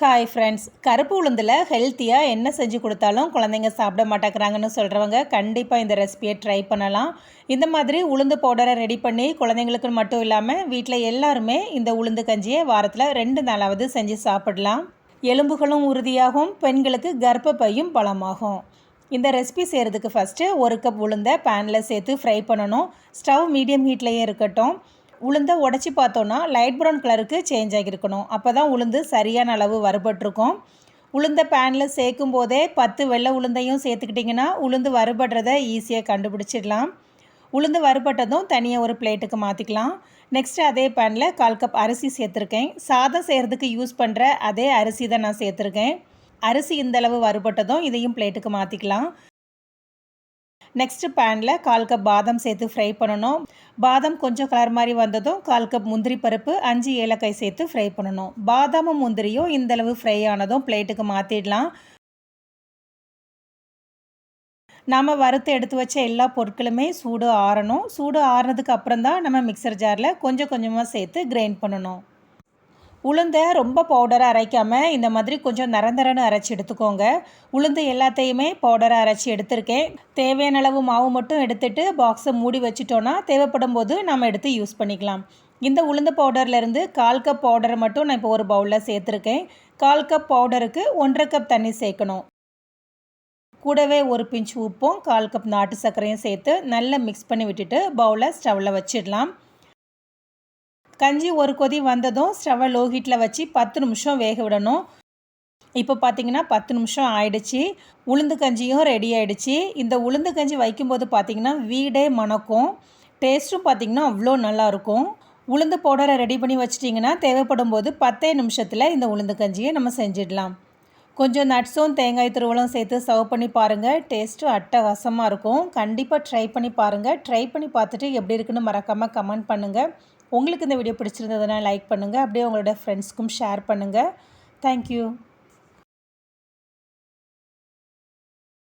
Hi friends கருப்பு உளுந்தில் ஹெல்த்தியாக என்ன செஞ்சு கொடுத்தாலும் குழந்தைங்க சாப்பிட மாட்டேங்கிறாங்கன்னு சொல்கிறவங்க கண்டிப்பாக இந்த ரெசிபியை ட்ரை பண்ணலாம். இந்த மாதிரி உளுந்து பவுடரை ரெடி பண்ணி குழந்தைங்களுக்கு மட்டும் இல்லாமல் வீட்டில் எல்லாருமே இந்த உளுந்து கஞ்சியை வாரத்தில் ரெண்டு நாளாவது செஞ்சு சாப்பிடலாம். எலும்புகளும் உறுதியாகும் பெண்களுக்கு கர்ப்பப்பையும் பலமாகும். இந்த ரெசிபி செய்கிறதுக்கு ஃபஸ்ட்டு ஒரு கப் உளுந்தை பேனில் சேர்த்து ஃப்ரை பண்ணணும். ஸ்டவ் மீடியம் ஹீட்லேயே இருக்கட்டும். உளுந்தை உடச்சி பார்த்தோன்னா லைட் ப்ரௌன் கலருக்கு சேஞ்ச் ஆகியிருக்கணும். அப்போ தான் உளுந்து சரியான அளவு வறுபட்டிருக்கும். உளுந்த பேனில் சேர்க்கும் போதே பத்து வெள்ளை உளுந்தையும் சேர்த்துக்கிட்டிங்கன்னா உளுந்து வறுபடுறதை ஈஸியாக கண்டுபிடிச்சிடலாம். உளுந்து வறுபட்டதும் தனியாக ஒரு பிளேட்டுக்கு மாற்றிக்கலாம் நெக்ஸ்ட்டு அதே பேனில் கால் கப் அரிசி சேர்த்துருக்கேன். சாதம் செய்கிறதுக்கு யூஸ் பண்ணுற அதே அரிசி தான் நான் சேர்த்துருக்கேன். அரிசி இந்தளவு வறுபட்டதும் இதையும் பிளேட்டுக்கு மாற்றிக்கலாம் நெக்ஸ்ட்டு பேனில் கால் கப் பாதாம் சேர்த்து ஃப்ரை பண்ணணும். பாதாம் கொஞ்சம் கலர் மாதிரி வந்ததும் கால் கப் முந்திரி பருப்பு அஞ்சு ஏலக்காய் சேர்த்து ஃப்ரை பண்ணணும். பாதாமும் முந்திரியும் இந்தளவு ஃப்ரை ஆனதும் பிளேட்டுக்கு மாற்றிடலாம் நாம் வறுத்து எடுத்து வச்ச எல்லா பொருட்களுமே சூடு ஆறணும். சூடு ஆறுனதுக்கு அப்புறம் தான் நம்ம மிக்சர் ஜாரில் கொஞ்சம் கொஞ்சமாக சேர்த்து கிரைண்ட் பண்ணணும். உளுந்தை ரொம்ப பவுடராக அரைக்காமல் இந்த மாதிரி கொஞ்சம் நரந்தரன்னு அரைச்சி எடுத்துக்கோங்க. உளுந்து எல்லாத்தையுமே பவுடராக அரைச்சி எடுத்திருக்கேன். தேவையான அளவு மாவு மட்டும் எடுத்துட்டு பாக்ஸை மூடி வச்சிட்டோன்னா தேவைப்படும் போது நம்ம எடுத்து யூஸ் பண்ணிக்கலாம். இந்த உளுந்து பவுடர்லேருந்து கால் கப் பவுடரை மட்டும் நான் இப்போ ஒரு பவுலில் சேர்த்துருக்கேன். கால் கப் பவுடருக்கு ஒன்றரை கப் தண்ணி சேர்க்கணும். கூடவே ஒரு பிஞ்ச் உப்பும் கால் கப் நாட்டு சர்க்கரையும் சேர்த்து நல்லா மிக்ஸ் பண்ணி விட்டுட்டு பவுலை ஸ்டவ்வில் வச்சிடலாம். கஞ்சி ஒரு கொதி வந்ததும் ஸ்டவ்வை லோ ஹீட்டில் வச்சு பத்து நிமிஷம் வேக விடணும். இப்போ பார்த்தீங்கன்னா பத்து நிமிஷம் ஆயிடுச்சு. உளுந்து கஞ்சியும் ரெடி ஆயிடுச்சு. இந்த உளுந்து கஞ்சி வைக்கும்போது பார்த்திங்கன்னா வீடே மணக்கும். டேஸ்ட்டும் பார்த்திங்கன்னா அவ்வளோ நல்லாயிருக்கும் உளுந்து பவுடரை ரெடி பண்ணி வச்சிட்டிங்கன்னா தேவைப்படும் போது பத்தே நிமிஷத்தில் இந்த உளுந்து கஞ்சியை நம்ம செஞ்சிடலாம். கொஞ்சம் நட்ஸும் தேங்காய் துருவலும் சேர்த்து சர்வ் பண்ணி பாருங்கள் டேஸ்ட்டும் அட்டகாசமாக இருக்கும். கண்டிப்பாக ட்ரை பண்ணி பாருங்கள் ட்ரை பண்ணி பார்த்துட்டு எப்படி இருக்குன்னு மறக்காமல் கமெண்ட் பண்ணுங்கள் உங்களுக்கு இந்த வீடியோ பிடிச்சிருந்ததுன்னா லைக் பண்ணுங்கள் அப்படியே உங்களோட ஃப்ரெண்ட்ஸ்க்கும் ஷேர் பண்ணுங்கள் தேங்க்யூ